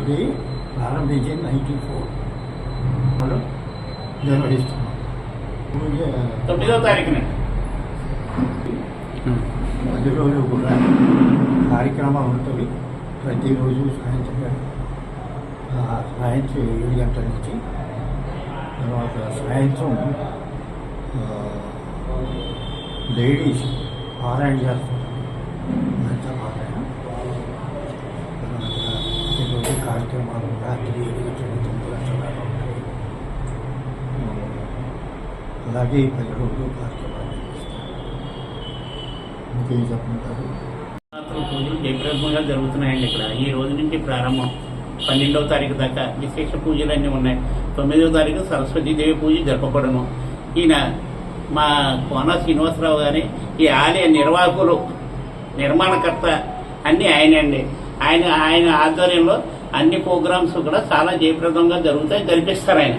ఇది ప్రారంభించింది ninety four మనం నిర్వహిస్తున్నాం తారీఖున పది రోజులు కూడా కార్యక్రమాలు ఉంటుంది. ప్రతిరోజు సాయంత్రం సాయంత్రం ఏడు గంటల నుంచి. తర్వాత సాయంత్రం లేడీస్ పారాయణ చేస్తారు మంచి పారాయణ తర్వాత ప్రతిరోజు కార్యక్రమాలు రాత్రి ఏడు గంటల తొమ్మిది గంటల దాకా ఉంటాయి. అలాగే ఈ పది రోజులు కార్యక్రమాలు ఇంకేం చెప్పుకుంటారు నవరాత్రుల పూజలు జయప్రదంగా జరుగుతున్నాయండి ఇక్కడ. ఈ రోజు నుంచి ప్రారంభం. పన్నెండవ తారీఖు దాకా విశేష పూజలు అన్నీ ఉన్నాయి. తొమ్మిదవ తారీఖు సరస్వతీదేవి పూజ జరపబడను ఈయన మా కోన శ్రీనివాసరావు గారి ఈ ఆలయ నిర్వాహకులు నిర్మాణకర్త అన్నీ ఆయనే అండి. ఆయన ఆయన ఆధ్వర్యంలో అన్ని ప్రోగ్రామ్స్ కూడా చాలా జయప్రదంగా జరుగుతాయి జరిపిస్తారు ఆయన.